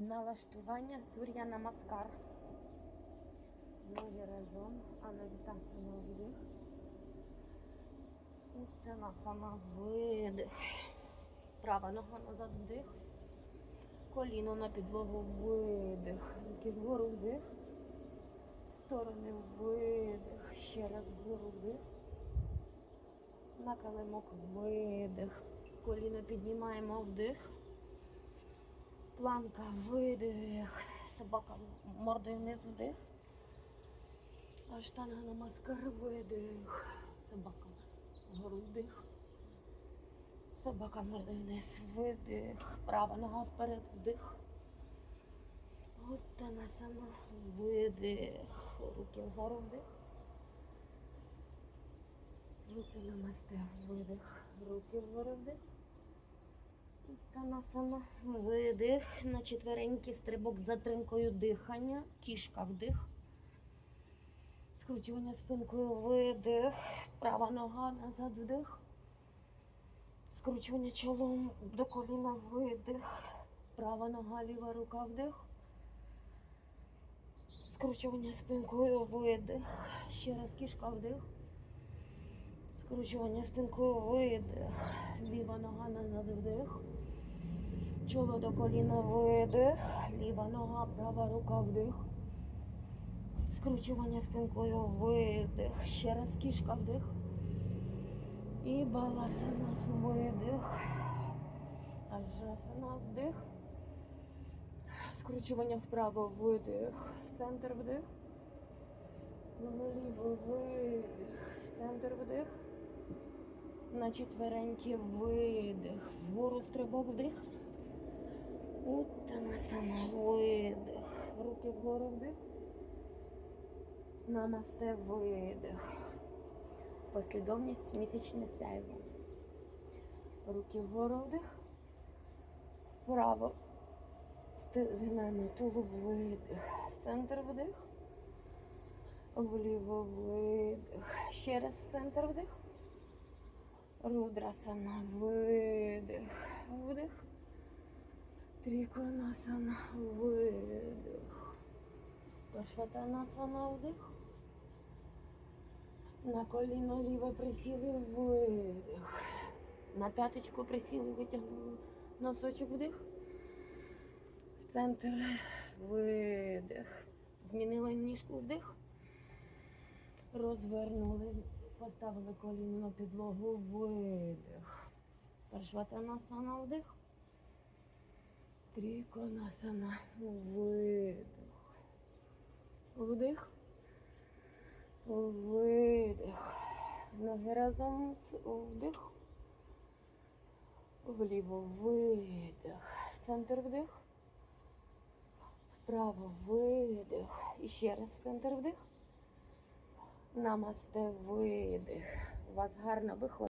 Налаштування Сур'я Намаскар. Ноги разом, Анавітасана вдих. Уттанасана видих. Права нога назад вдих. Коліно на підлогу видих. Руки вгору вдих. В сторони видих. Ще раз вгору вдих. На килимок видих. Коліно піднімаємо вдих. Планка, видих. Собака мордою вниз вдих. Аштанга намаскар, видих. Собака вгору вдих. Собака мордою вниз, видих. Права нога вперед, вдих. Оттанасана, видих. Руки вгору вдих. Руки намасте, видих. Руки вгору вдих. Танасана, видих. На четверенький стрибок з затримкою дихання. Кішка вдих. Скручування спинкою видих. Права нога назад вдих. Скручування чолом до коліна видих. Права нога, ліва рука вдих. Скручування спинкою видих. Ще раз кішка вдих. Скручування спинкою видих. Ліва нога назад вдих. Чоло до коліна видих. Ліва нога, права рука вдих. Скручування спинкою видих. Ще раз кішка вдих. І баласана видих. Аджасана вдих. Скручування вправо видих. В центр вдих. Вліво видих. В центр вдих. На четверенькі видих. Вгору стрибок вдих. Уттанасана видих. Руки вгору вдих. Намасте видих. Послідовність місячне сяйво. Руки вгору вдих. Вправо. Згинаємо тулуб видих. В центр вдих. Вліво видих. Ще раз в центр вдих. Рудрасана видих. Вдих. Триконасана видих. Пашватанасана вдих. На коліно ліве присіли видих. На п'яточку присіли, витягнули носочок вдих. В центр видих. Змінили ніжку вдих. Розвернули, поставили коліно на підлогу, видих. Паршватанасана вдих. Триконасана, видих. Вдих. Видих. Ноги разом вдих. Вліво видих. В центр вдих. Вправо видих. І ще раз в центр вдих. Намасте видих. У вас гарно виходить.